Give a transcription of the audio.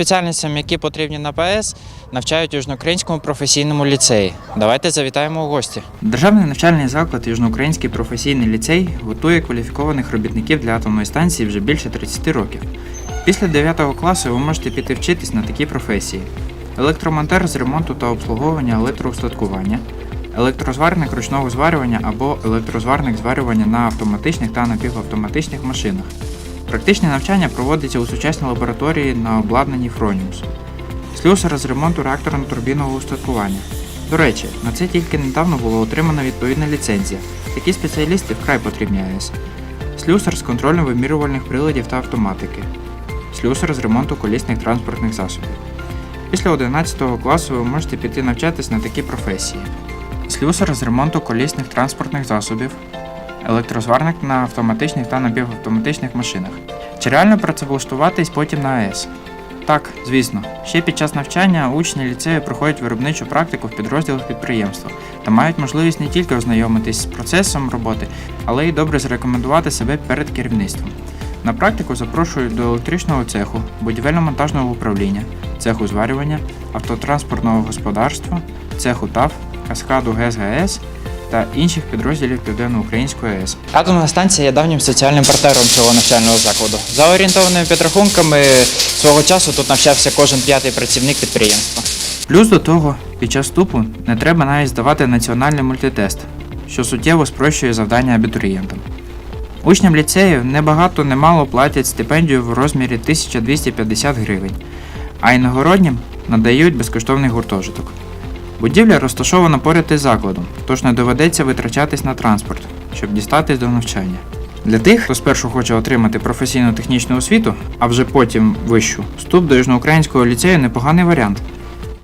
спеціальностям, які потрібні на ПАЕС, навчають Южноукраїнському професійному ліцеї. Давайте завітаємо у гості. Державний навчальний заклад Южноукраїнський професійний ліцей готує кваліфікованих робітників для атомної станції вже більше 30 років. Після 9 класу ви можете піти вчитись на такі професії: електромонтер з ремонту та обслуговування електроустаткування, електрозварник ручного зварювання або електрозварник зварювання на автоматичних та напівавтоматичних машинах. Практичне навчання проводиться у сучасній лабораторії на обладнанні Фроніус. Слюсар з ремонту реакторно-турбінного устаткування. До речі, на це тільки недавно була отримана відповідна ліцензія. Такі спеціалісти вкрай потрібні АЕС. Слюсар з контролем вимірювальних приладів та автоматики. Слюсар з ремонту колісних транспортних засобів. Після 11 класу ви можете піти навчатись на такі професії: слюсар з ремонту колісних транспортних засобів, електрозварник на автоматичних та напівавтоматичних машинах. Чи реально працевлаштуватись потім на АЕС? Так, звісно. Ще під час навчання учні ліцею проходять виробничу практику в підрозділах підприємства та мають можливість не тільки ознайомитись з процесом роботи, але й добре зарекомендувати себе перед керівництвом. На практику запрошують до електричного цеху, будівельно-монтажного управління, цеху зварювання, автотранспортного господарства, цеху ТАВ, каскаду ГЕС-ГАЕС та інших підрозділів Південно-Української АЕС. Атомна станція є давнім соціальним партнером цього навчального закладу. За орієнтованими підрахунками, свого часу тут навчався кожен п'ятий працівник підприємства. Плюс до того, під час вступу не треба навіть здавати національний мультитест, що суттєво спрощує завдання абітурієнтам. Учням ліцею небагато немало платять стипендію в розмірі 1250 гривень, а іногороднім надають безкоштовний гуртожиток. Будівля розташована поряд із закладом, тож не доведеться витрачатись на транспорт, щоб дістатись до навчання. Для тих, хто спершу хоче отримати професійну технічну освіту, а вже потім вищу, вступ до южноукраїнського ліцею непоганий варіант.